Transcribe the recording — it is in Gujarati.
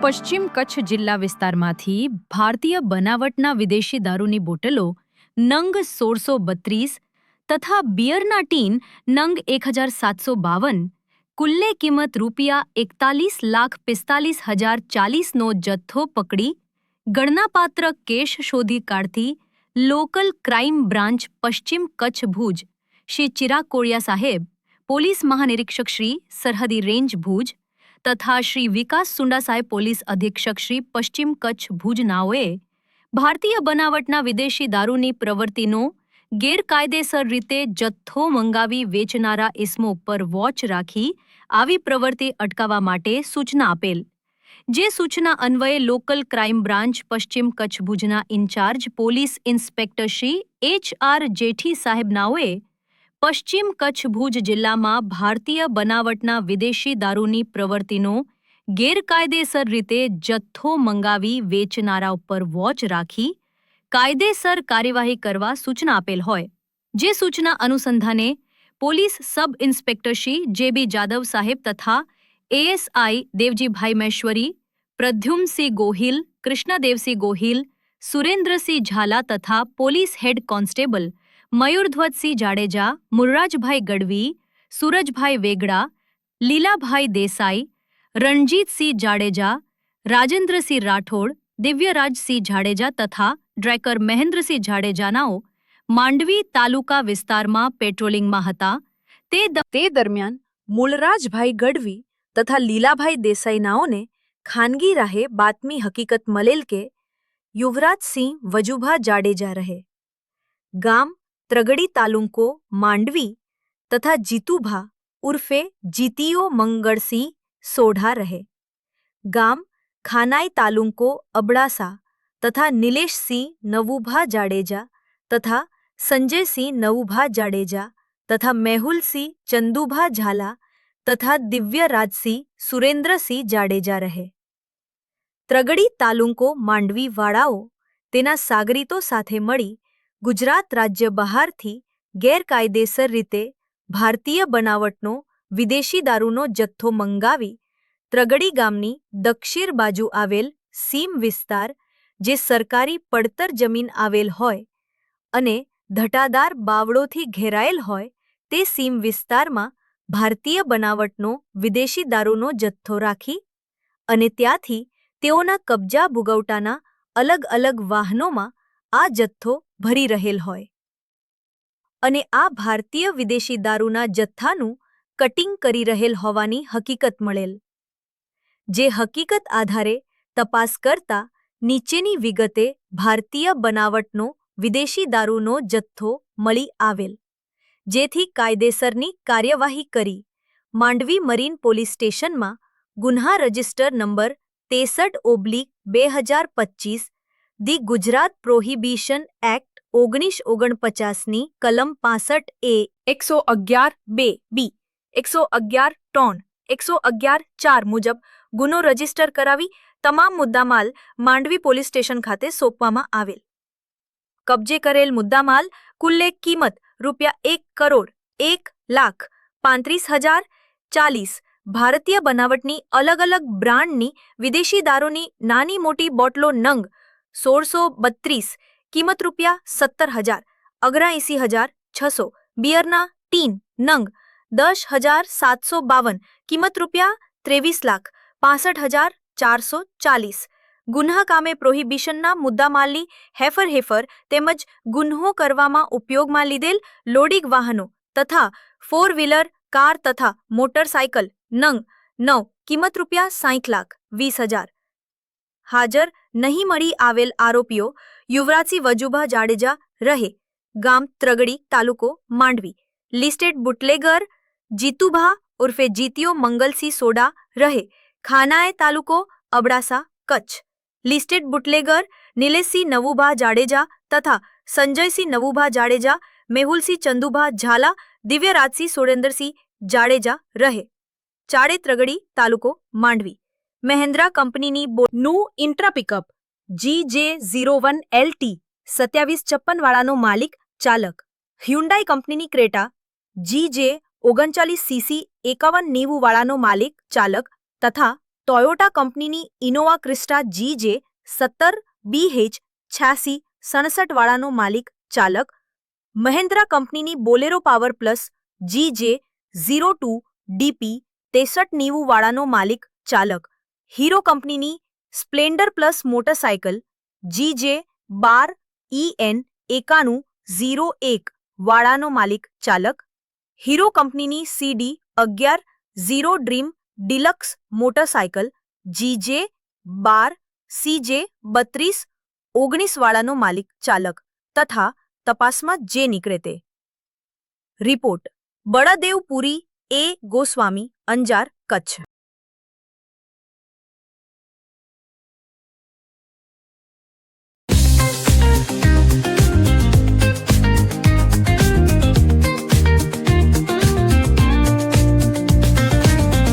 પશ્ચિમ કચ્છ જિલ્લા વિસ્તારમાંથી ભારતીય બનાવટના વિદેશી દારૂની બોટલો નંગ સોળસો બત્રીસ તથા બિયરના ટીન નંગ એક હજાર સાતસો બાવન, કુલ્લે કિંમત રૂપિયા એકતાલીસ લાખ પિસ્તાલીસ હજાર ચાલીસનો જથ્થો પકડી ગણનાપાત્ર કેશ શોધી કાઢતી લોકલ ક્રાઇમ બ્રાન્ચ પશ્ચિમ કચ્છ ભુજ શ્રી ચિરાગ કોળિયા સાહેબ, પોલીસ મહાનિરીક્ષક શ્રી સરહદી રેન્જ ભુજ તથા શ્રી વિકાસ સુંડા પોલીસ અધિક્ષક શ્રી પશ્ચિમ કચ્છ ભુજનાઓએ ભારતીય બનાવટના વિદેશી દારૂની પ્રવૃત્તિનો ગેરકાયદેસર રીતે જથ્થો મંગાવી વેચનારા ઇસમો પર વોચ રાખી આવી પ્રવૃત્તિ અટકાવવા માટે સૂચના આપેલ. જે સૂચના અન્વયે લોકલ ક્રાઇમ બ્રાન્ચ પશ્ચિમ કચ્છ ભુજના incharge police inspector Shri H R Jethi સાહેબ નાઓએ પશ્ચિમ કચ્છ ભુજ જિલ્લામાં ભારતીય બનાવટના વિદેશી દારૂની પ્રવૃત્તિનો ગેરકાયદેસર રીતે જથ્થો મંગાવી વેચનારા ઉપર વોચ રાખી કાયદેસર કાર્યવાહી કરવા સૂચના આપેલ હોય. જે સૂચના અનુસંધાને પોલીસ સબ ઇન્સ્પેક્ટરશ્રી જે બી જાદવ સાહેબ તથા એએસઆઈ દેવજીભાઈ મહેશ્વરી, પ્રદ્યુમસિંહ ગોહિલ, કૃષ્ણદેવસિંહ ગોહિલ, સુરેન્દ્રસિંહ ઝાલા તથા police head constable Mayurdhwajsinh Jadeja Murrajbhai Gadhvi Surajbhai Vegda Lilabhai Desai Ranjitsinh Jadeja Rajendrasinh Rathod Divyarajsinh Jadeja તથા ડ્રેકર મહેન્દ્રસિંહ જાડેજાનાઓ માંડવી તાલુકા વિસ્તારમાં પેટ્રોલિંગમાં હતા તે દ- તે દરમિયાન મૂળરાજભાઈ ગઢવી તથા લીલાભાઈ દેસાઈનાઓને ખાનગી રાહે બાતમી હકીકત મળેલ કે યુવરાજસિંહ વજુભા જાડેજા રહે ગામ ત્રગડી તાલુકો માંડવી તથા જીતુભા ઉર્ફે જીતીઓ મંગળસિંહ સોઢા રહે ગામ ખાનાઈ તાલુકો અબડાસા તથા નિલેશસિંહ નવુભા જાડેજા તથા સંજયસિંહ નવુભા જાડેજા તથા મેહુલસિંહ ચંદુભા ઝાલા તથા દિવ્યરાજસિંહ સુરેન્દ્રસિંહ જાડેજા રહે ત્રગડી તાલુકો માંડવી વાળાઓ તેના સાગરીતો સાથે મળી ગુજરાત રાજ્ય બહારથી ગેરકાયદેસર રીતે ભારતીય બનાવટનો વિદેશી દારૂનો જથ્થો મંગાવી ત્રગડી ગામની દક્ષિણ બાજુ આવેલ સીમ વિસ્તાર, જે સરકારી પડતર જમીન આવેલ હોય અને ધટાદાર બાવળોથી ઘેરાયેલ હોય, તે સીમ વિસ્તારમાં ભારતીય બનાવટનો વિદેશી દારૂનો જથ્થો રાખી અને ત્યાંથી તેઓના કબજા ભોગવટાના અલગ અલગ વાહનોમાં આ જથ્થો ભરી રહેલ હોય. અને આ ભારતીય વિદેશી દારૂના જથ્થાનું કટિંગ કરી રહેલ હોવાની હકીકત મળેલ. જે હકીકત આધારે તપાસ કરતા નીચેની વિગતે ભારતીય બનાવટનો વિદેશી દારૂનો જથ્થો મળી આવેલ. જેથી કાયદેસરની કાર્યવાહી કરી. માંડવી મરીન પોલીસ સ્ટેશનમાં ગુન્હા રજિસ્ટર નંબર તેસઠ ઓબ્લિક બે હજાર પચીસ ધી ગુજરાત પ્રોહિબિશન એક્ટ ઓગણીસ ઓગણપચાસની કલમ પાસઠ એ એકસો અગિયાર બે બી, એકસો અગિયાર ત્રણ એકસો અગિયાર ચાર મુજબ ગુનો રજિસ્ટર કરાવી તમામ મુદ્દામાલ માંડવી પોલીસ સ્ટેશન ખાતે સોંપવામાં આવેલ. કબજે કરેલ મુદ્દામાલ કુલ્લે કિંમત રૂપિયા એક કરોડ એક લાખ પાંત્રીસ હજાર ચાલીસ ભારતીય બનાવટની અલગ અલગ બ્રાન્ડની વિદેશી દારૂની નાની મોટી બોટલો નંગ સોળસો બત્રીસ, કિંમત રૂપિયા સત્તર હજાર અગરાએંસી હજાર છસો, બિયરના ટીન, નંગ, દસ હજાર સાતસો બાવન, કિંમત રૂપિયા ત્રેવીસ લાખ, પાસઠ હજાર ચારસો ચાલીસ. ગુન્હા કામે પ્રોહિબિશનના મુદ્દામાલની હેફર હેફર તેમજ ગુન્હો કરવામાં ઉપયોગમાં લીધેલ લોડિંગ વાહનો તથા ફોર વ્હીલર કાર તથા મોટરસાયકલ, નંગ, નવ, કિંમત રૂપિયા સાઠ લાખ, વીસ હજાર. હાજર નહીં મળી આવેલ આરોપીઓ યુવરાજસિંહ વજુભા જાડેજા રહે, ગામ ત્રગડી તાલુકો માંડવી. લિસ્ટેડ બુટલેગર જીતુભા ઉર્ફે જીતીઓ મંગલસિંહ સોડા રહે, ખાનાએ તાલુકો અબડાસા કચ્છ. લિસ્ટેડ બુટલેગર નિલેશસિંહ નવુભા જાડેજા તથા સંજયસિંહ નવુભા જાડેજા, મેહુલસિંહ ચંદુભા ઝાલા, દિવ્યરાજસિંહ સુરેન્દ્રસિંહ જાડેજા રહે. ચાડે ત્રગડી તાલુકો માંડવી. મહેન્દ્રા કંપનીની બોટનું ઇન્ટ્રા પિકઅપ જી J zero one L T સત્યાવીસ છપ્પનવાળાનો માલિક ચાલક. હ્યુન્ડાઈ કંપનીની ક્રેટા જી જે ઓગણચાલીસ સીસી એકાવન નેવુંવાળાનો માલિક ચાલક તથા ટોયોટા કંપનીની ઇનોવા ક્રિસ્ટા જી જે સત્તર બીએચ છ્યાસી સડસઠ વાળાનો માલિક ચાલક. મહેન્દ્રા કંપનીની Bolero power plus G J zero two DP તેસઠ નેવુંવાળાનો માલિક ચાલક. હીરો કંપનીની સ્પ્લેન્ડર પ્લસ મોટરસાયકલ જી જે બાર ઈએન એકાણું ઝીરો એક વાળાનો માલિક ચાલક, હીરો કંપનીની સીડી અગિયાર zero dream deluxe motorcycle GJ બાર સીજે બત્રીસ ઓગણીસ વાળાનો માલિક ચાલક તથા તપાસમાં જે નીકળે તે. રિપોર્ટ. બળદેવપુરી એ ગોસ્વામી અંજાર કચ્છ.